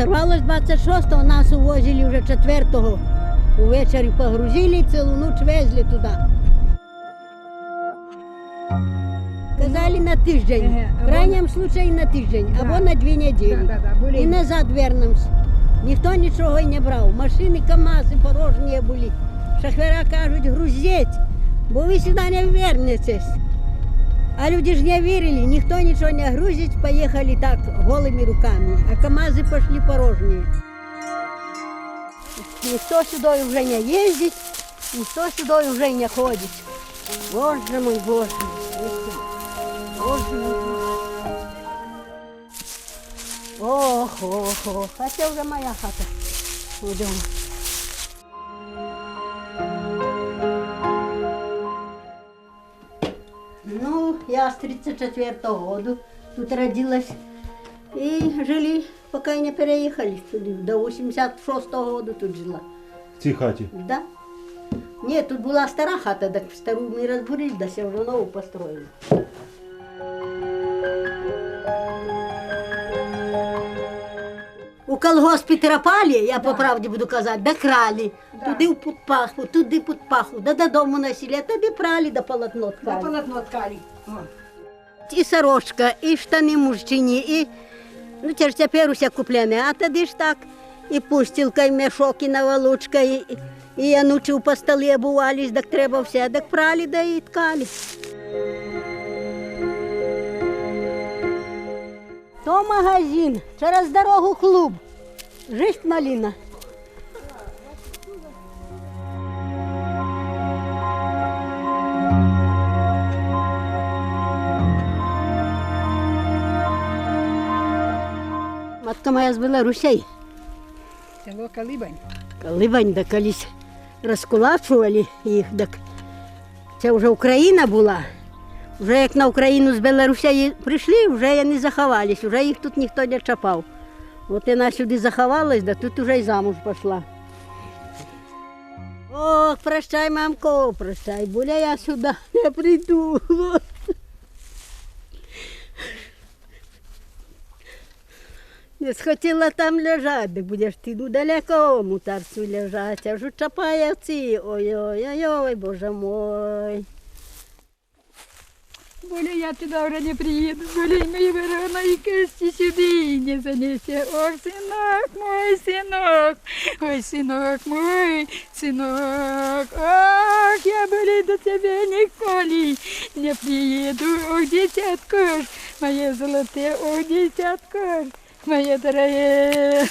сорвалось 26-го, нас увозили вже 4-го. Увечері погрузили, цілу ніч везли туди. Казали на тиждень, в крайньому случаї на тиждень, або на дві неділі. І назад вернемось. Ніхто нічого й не брав. Машини КАМАЗи порожні були. Шахвера кажуть, грузіть, бо ви сюди не вернетесь. А люди ж не вірили, ніхто нічого не грузить, поїхали так голими руками, а КАМАЗи пішли порожні. Ніхто сюди вже не їздить, ніхто сюди вже не ходить. Боже мой, Боже. Боже мой. Ох, ох, ох, а це вже моя хата. Удома. Ну, я с 34-го года тут родилась. И жили, пока не переехали туди. До 86-го года тут жила. В цій хаті. Да? Ні, тут була стара хата, так стару ми розбурили, да все вже нову построїли. Колгоспі терапалі, я по правді буду казати, да крали. Туди в путпаху, туди путпаху, да додому носили, а туди прали, да полотно На ткали. полотно ткали. О. І сорочка, і штани мужчині, і ну це ж тепер усе купляне, а тоді ж так. І пустілка, і мішок, і наволочка, і, і янучі по столі обувались, так треба все, так прали, да і ткали. То магазин, через дорогу клуб. Жизнь малина. Матка моя з Білорусей. Село Калибань. Либань да колись розкулачували їх, так це вже Україна була. Вже як на Україну з Білорусі прийшли, вже вони заховались, вже їх тут ніхто не чапав. От вона сюди заховалась, да тут вже й замуж пішла. Ох, прощай, мамко, прощай, буля я сюди не прийду. Не схотіла там лежати, де будеш ти ну, далеко мутарцю лежати, аж у Чапаєвці. Ой-ой-ой, боже мой. Более я туда уже не приеду, более мои вороны кости сюда не занесе. Ох, сынок мой, сынок, ой, сынок мой, сынок. Ох, я более до тебя николи не приеду. Ох, дитятко ж, моє золоте, ох, дитятко ж, моє дороге.